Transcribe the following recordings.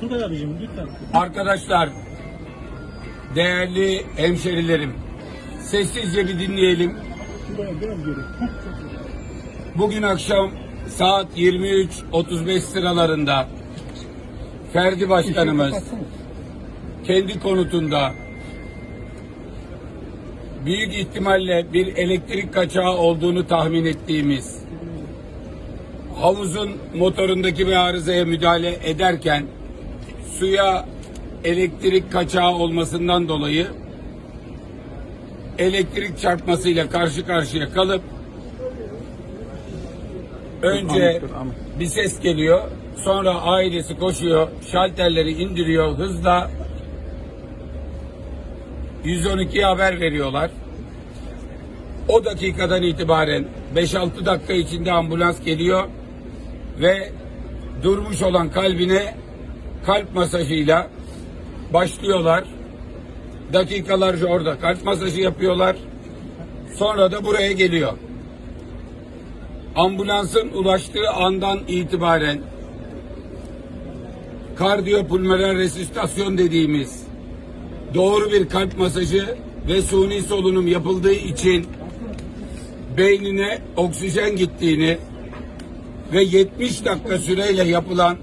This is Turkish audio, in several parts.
Turgay abicim lütfen. Arkadaşlar, değerli hemşerilerim, sessizce bir dinleyelim. Turgay abi biraz geri. Bugün akşam saat 23.35 sıralarında Ferdi Başkanımız kendi konutunda büyük ihtimalle bir elektrik kaçağı olduğunu tahmin ettiğimiz havuzun motorundaki bir arızaya müdahale ederken suya elektrik kaçağı olmasından dolayı elektrik çarpmasıyla karşı karşıya kalıp önce bir ses geliyor. Sonra ailesi koşuyor. Şalterleri indiriyor hızla. 112'ye haber veriyorlar. O dakikadan itibaren 5-6 dakika içinde ambulans geliyor ve durmuş olan kalbine kalp masajıyla başlıyorlar. Dakikalarca orada kalp masajı yapıyorlar. Sonra da buraya geliyor ambulansın ulaştığı andan itibaren kardiyopulmoner resüsitasyon dediğimiz doğru bir kalp masajı ve suni solunum yapıldığı için beynine oksijen gittiğini ve 70 dakika süreyle yapılan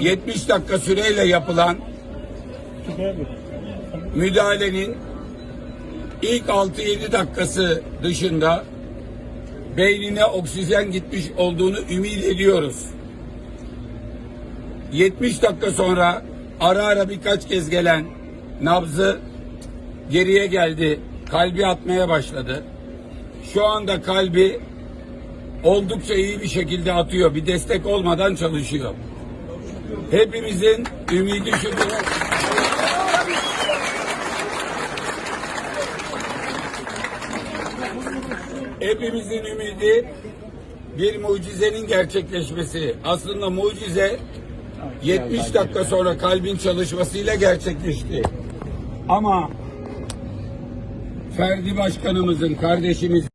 70 dakika süreyle yapılan müdahalenin ilk 6-7 dakikası dışında beynine oksijen gitmiş olduğunu ümit ediyoruz. 70 dakika sonra ara ara birkaç kez gelen nabzı geriye geldi. Kalbi atmaya başladı. Şu anda kalbi oldukça iyi bir şekilde atıyor. Bir destek olmadan çalışıyor. Hepimizin ümidi şudur. Hepimizin ümidi bir mucizenin gerçekleşmesi. Aslında mucize 70 dakika sonra kalbin çalışmasıyla gerçekleşti. Ama Ferdi Başkanımızın, kardeşimizin